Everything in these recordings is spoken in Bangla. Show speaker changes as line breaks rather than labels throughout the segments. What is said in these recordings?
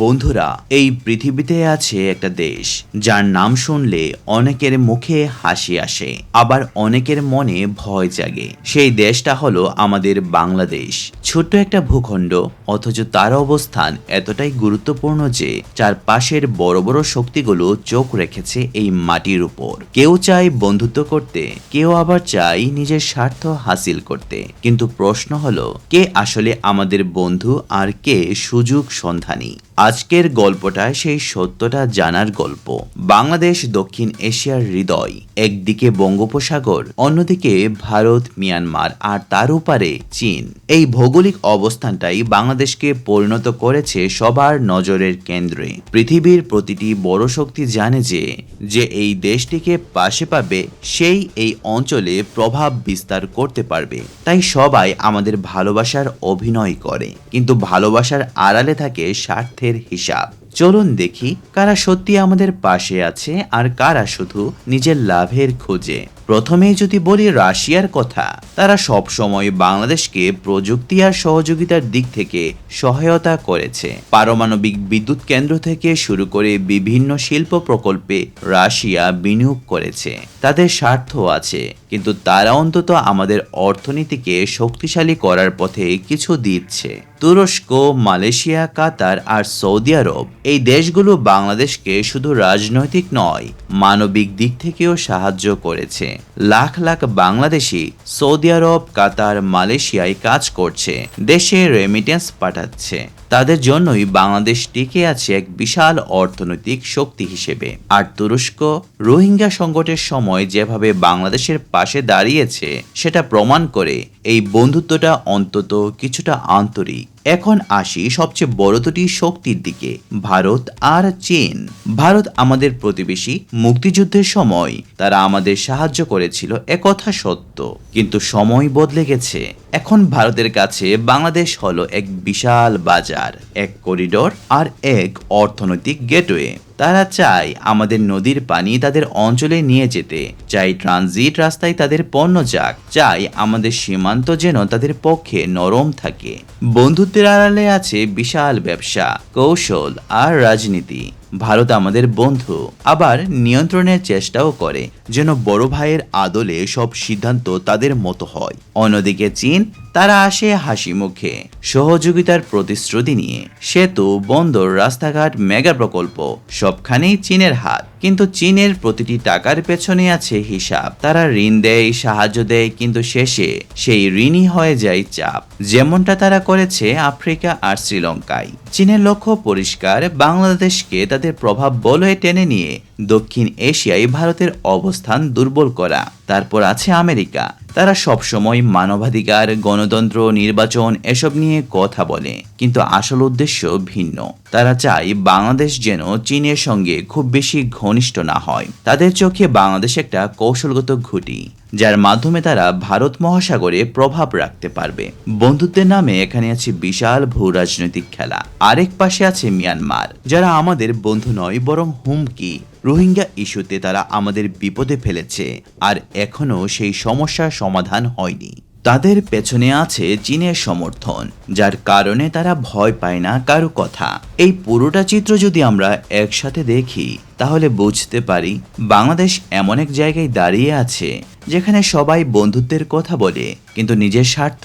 বন্ধুরা, এই পৃথিবীতে আছে একটা দেশ, যার নাম শুনলে অনেকের মুখে হাসি আসে, আবার অনেকের মনে ভয় জাগে। সেই দেশটা হলো আমাদের বাংলাদেশ। ছোট্ট একটা ভূখণ্ড, অথচ তার অবস্থান এতটাই গুরুত্বপূর্ণ যে, চারপাশের বড় বড় শক্তিগুলো চোখ রেখেছে এই মাটির উপর। কেউ চায় বন্ধুত্ব করতে, কেউ আবার চায় নিজের স্বার্থ হাসিল করতে। কিন্তু প্রশ্ন হলো, কে আসলে আমাদের বন্ধু আর কে সুযোগ সন্ধানী? আজকের গল্পটায় সেই সত্যটা জানার গল্প। বাংলাদেশ দক্ষিণ এশিয়ার হৃদয়, একদিকে বঙ্গোপসাগর, অন্যদিকে ভারত, মিয়ানমার আর তার উপারে চীন। এই ভৌগোলিক অবস্থানটাই বাংলাদেশকে পরিণত করেছে সবার নজরের কেন্দ্রে। পৃথিবীর প্রতিটি বড় শক্তি জানে যে যে এই দেশটিকে পাশে পাবে, সেই এই অঞ্চলে প্রভাব বিস্তার করতে পারবে। তাই সবাই আমাদের ভালোবাসার অভিনয় করে। কিন্তু ভালোবাসার আড়ালে থাকে স্বার্থের হিসাব। চলুন দেখি কারা সত্যি আমাদের পাশে আছে আর কারা শুধু নিজের লাভের খোঁজে। প্রথমেই যদি বলি রাশিয়ার কথা, তারা সব সময় বাংলাদেশকে প্রযুক্তি আর সহযোগিতার দিক থেকে সহায়তা করেছে। পারমাণবিক বিদ্যুৎ কেন্দ্র থেকে শুরু করে বিভিন্ন শিল্প প্রকল্পে রাশিয়া বিনিয়োগ করেছে। তাদের স্বার্থ আছে, কিন্তু তারা অন্তত আমাদের অর্থনীতিকে শক্তিশালী করার পথে কিছু দিচ্ছে। তুরস্ক, মালয়েশিয়া, কাতার আর সৌদি আরব, এই দেশগুলো বাংলাদেশকে শুধু রাজনৈতিক নয়, মানবিক দিক থেকেও সাহায্য করেছে। Lakh lakh Bangladeshi Saudi Arab Qatar মালয়েশিয়ায় কাজ করছে দেশে রেমিটেন্স পাঠাচ্ছে। তাদের জন্যই বাংলাদেশ টিকে আছে এক বিশাল অর্থনৈতিক শক্তি হিসেবে। আর তুরস্ক রোহিঙ্গা সংকটের সময় যেভাবে বাংলাদেশের পাশে দাঁড়িয়েছে, সেটা প্রমাণ করে এই বন্ধুত্বটা অন্তত কিছুটা আন্তরিক। এখন আসি সবচেয়ে বড় দুটি শক্তির দিকে, ভারত আর চীন। ভারত আমাদের প্রতিবেশী, মুক্তিযুদ্ধের সময় তারা আমাদের সাহায্য করেছিল একথা সত্য। কিন্তু সময় বদলে গেছে। এখন ভারতের কাছে বাংলাদেশ হলো এক বিশাল বাজার এক করিডোর আর এক অর্থনৈতিক গেটওয়ে। তারা চায় আমাদের নদীর পানি তাদের অঞ্চলে নিয়ে যেতে। চাই ট্রানজিট রাস্তায় তাদের পণ্য যাক। চাই আমাদের সীমান্ত যেন তাদের পক্ষে নরম থাকে। বন্ধুত্বের আড়ালে আছে বিশাল ব্যবসা, কৌশল আর রাজনীতি। ভারত আমাদের বন্ধু। আবার নিয়ন্ত্রণের চেষ্টাও করে, যেন বড় ভাইয়ের আদলে সব সিদ্ধান্ত তাদের মতো হয়। অন্যদিকে চীন তারা আসে হাসি মুখে। সহযোগিতার প্রতিশ্রুতি নিয়ে। সেতু বন্দর, রাস্তাঘাট, মেগা প্রকল্প, সবখানেই চীনের হাত। কিন্তু চীনের প্রতিটি টাকার পেছনে আছে হিসাব। তারা ঋণ দেয়, সাহায্য দেয়, কিন্তু শেষে সেই ঋণই হয়ে যায় চাপ। যেমনটা তারা করেছে আফ্রিকা আর শ্রীলঙ্কায়। চীনের লক্ষ্য পরিষ্কার, বাংলাদেশকে তাদের প্রভাব বলয়ে টেনে নিয়ে দক্ষিণ এশিয়ায় ভারতের অবস্থান দুর্বল করা। তারপর আছে আমেরিকা। তারা সবসময় মানবাধিকার, গণতন্ত্র, নির্বাচন এসব নিয়ে কথা বলে, কিন্তু আসল উদ্দেশ্য ভিন্ন। তারা চায় বাংলাদেশ যেন চীনের সঙ্গে খুব বেশি ঘনিষ্ঠ না হয়। তাদের চোখে বাংলাদেশ একটা কৌশলগত ঘুটি, যার মাধ্যমে তারা ভারত মহাসাগরে প্রভাব রাখতে পারবে। বন্ধুত্বের নামে এখানে আছে বিশাল ভূ রাজনৈতিক খেলা। আরেক পাশে আছে মিয়ানমার, যারা আমাদের বন্ধু নয়, বরং হুমকি। রোহিঙ্গা ইস্যুতে তারা আমাদের বিপদে ফেলেছে, আর এখনও সেই সমস্যার সমাধান হয়নি। তাদের পেছনে আছে চীনের সমর্থন, যার কারণে তারা ভয় পায় না কারও কথা। এই পুরোটা চিত্র যদি আমরা একসাথে দেখি, তাহলে বুঝতে পারি বাংলাদেশ এমন এক জায়গায় দাঁড়িয়ে আছে, যেখানে সবাই বন্ধুত্বের কথা বলে, কিন্তু নিজের স্বার্থ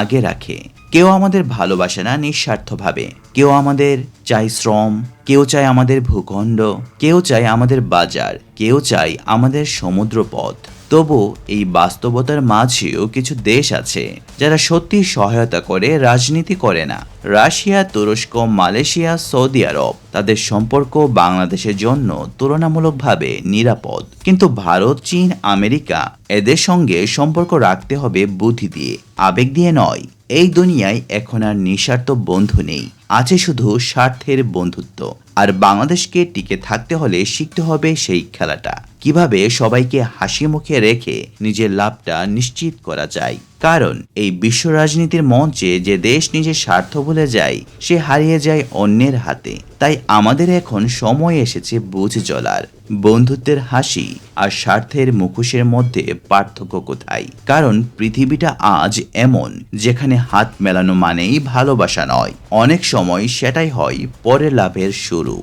আগে রাখে। কেউ আমাদের ভালোবাসে না নিঃস্বার্থভাবে। কেউ আমাদের চাই শ্রম, কেউ চায় আমাদের ভূখণ্ড, কেউ চায় আমাদের বাজার, কেউ চায় আমাদের সমুদ্রপথ। তবু এই বাস্তবতার মাঝেও কিছু দেশ আছে, যারা সত্যি সহায়তা করে, রাজনীতি করে না। রাশিয়া, তুরস্ক, মালয়েশিয়া, সৌদি আরব, তাদের সম্পর্ক বাংলাদেশের জন্য তুলনামূলকভাবে নিরাপদ। কিন্তু ভারত, চীন, আমেরিকা, এদের সঙ্গে সম্পর্ক রাখতে হবে বুদ্ধি দিয়ে, আবেগ দিয়ে নয়। এই দুনিয়ায় এখন আর নিঃস্বার্থ বন্ধু নেই, আছে শুধু স্বার্থের বন্ধুত্ব। আর বাংলাদেশকে টিকে থাকতে হলে শিখতে হবে সেই খেলাটা। কীভাবে সবাইকে হাসি মুখে রেখে নিজের লাভটা নিশ্চিত করা যায়। কারণ এই বিশ্ব রাজনীতির মঞ্চে যে দেশ নিজের স্বার্থ ভুলে যায়, সে হারিয়ে যায় অন্যের হাতে। তাই আমাদের এখন সময় এসেছে বুঝ চলার। বন্ধুত্বের হাসি আর স্বার্থের মুখোশের মধ্যে পার্থক্য কোথায়? কারণ পৃথিবীটা আজ এমন, যেখানে হাত মেলানো মানেই ভালোবাসা নয়। অনেক সময় সেটাই হয় পরের লাভের শুরু।